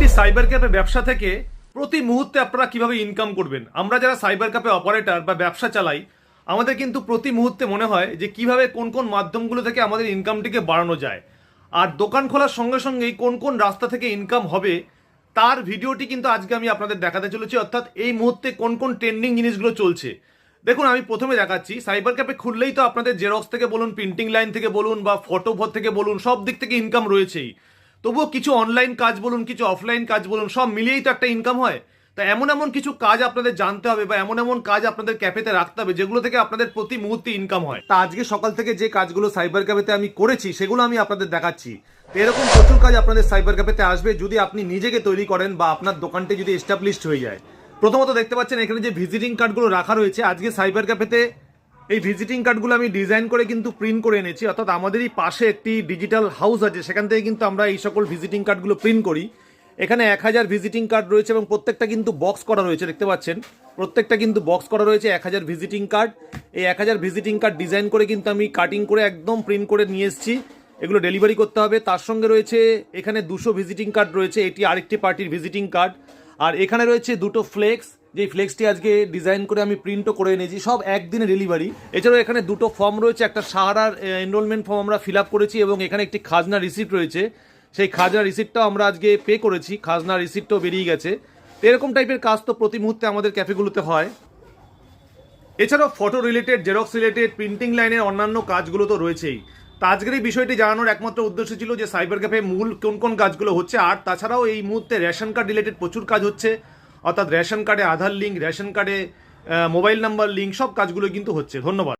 একটি cyber cafe ব্যবসা থেকে প্রতি মুহূর্তে আপনারা কীভাবে ইনকাম করবেন? আমরা যারা সাইবার ক্যাফে অপারেটর বা ব্যবসা চালাই, আমাদের কিন্তু প্রতি মুহূর্তে মনে হয় যে কীভাবে কোন কোন মাধ্যমগুলো থেকে আমাদের ইনকামটিকে বাড়ানো যায়। আর দোকান খোলার সঙ্গে সঙ্গেই কোন কোন রাস্তা থেকে ইনকাম হবে, তার ভিডিওটি কিন্তু আজকে আমি আপনাদের দেখাতে চলেছি। অর্থাৎ এই মুহূর্তে কোন কোন ট্রেন্ডিং জিনিসগুলো চলছে। দেখুন, আমি প্রথমে দেখাচ্ছি সাইবার ক্যাফে খুললেই তো আপনাদের জেরক্স থেকে বলুন প্রিন্টিং লাইন থেকে বলুন বা ফটো থেকে বলুন, সব দিক থেকে ইনকাম রয়েছেই। তবুও কিছু অনলাইন কাজ বলুন, কিছু অফলাইন কাজ বলুন, সব মিলিয়েই তো একটা ইনকাম হয়। তা এমন এমন কিছু কাজ আপনাদের জানতে হবে বা এমন এমন কাজ আপনাদের ক্যাফেতে রাখতে হবে যেগুলো থেকে আপনাদের প্রতি মুহূর্তে ইনকাম হয়। তা আজকে সকাল থেকে যে কাজগুলো সাইবার ক্যাফেতে আমি করেছি, সেগুলো আমি আপনাদের দেখাচ্ছি। এরকম প্রচুর কাজ আপনাদের সাইবার ক্যাফেতে আসবে যদি আপনি নিজেকে তৈরি করেন বা আপনার দোকানটি যদি এস্টাবলিশড হয়ে যায়। প্রথমত দেখতে পাচ্ছেন এখানে যে ভিজিটিং কার্ডগুলো রাখা রয়েছে, আজকে সাইবার ক্যাফেতে এই ভিজিটিং কার্ডগুলো আমি ডিজাইন করে কিন্তু প্রিন্ট করে এনেছি। অর্থাৎ আমাদেরই পাশে একটি ডিজিটাল হাউস আছে, সেখান থেকে কিন্তু আমরা এই সকল ভিজিটিং কার্ডগুলো প্রিন্ট করি। এখানে এক হাজার ভিজিটিং কার্ড রয়েছে এবং প্রত্যেকটা কিন্তু বক্স করা রয়েছে, দেখতে পাচ্ছেন? প্রত্যেকটা কিন্তু বক্স করা রয়েছে এক হাজার ভিজিটিং কার্ড এই এক হাজার ভিজিটিং কার্ড ডিজাইন করে কিন্তু আমি কাটিং করে একদম প্রিন্ট করে নিয়ে এসেছি। এগুলো ডেলিভারি করতে হবে। তার সঙ্গে রয়েছে এখানে দুশো ভিজিটিং কার্ড রয়েছে। এটি আরেকটি পার্টির ভিজিটিং কার্ড আর এখানে রয়েছে দুটো ফ্লেক্স যে ফ্লেক্সটি আজকে ডিজাইন করে আমি প্রিন্টও করে এনেছি, সব একদিনে ডেলিভারি এছাড়াও এখানে দুটো ফর্ম রয়েছে, একটা সাহারার এনরোলমেন্ট ফর্ম আমরা ফিল করেছি এবং এখানে একটি খাজনা রিসিপ্ট রয়েছে। সেই খাজনা রিসিপ্টটাও আমরা আজকে পে করেছি, খাজনা রিসিপ্টও বেরিয়ে গেছে। এরকম টাইপের কাজ তো প্রতি মুহূর্তে আমাদের ক্যাফেগুলোতে হয়। এছাড়াও photo related xerox related printing লাইনের অন্যান্য কাজগুলো তো রয়েছেই। তা আজকের এই বিষয়টি জানানোর একমাত্র উদ্দেশ্য ছিল যে সাইবার ক্যাফে মূল কোন কোন কাজগুলো হচ্ছে, আর তাছাড়াও এই মুহূর্তে রেশন কার্ড রিলেটেড প্রচুর কাজ হচ্ছে। অর্থাৎ রেশন কার্ডে আধার লিঙ্ক, রেশন কার্ডে মোবাইল নাম্বার লিঙ্ক, সব কাজগুলো কিন্তু হচ্ছে। ধন্যবাদ।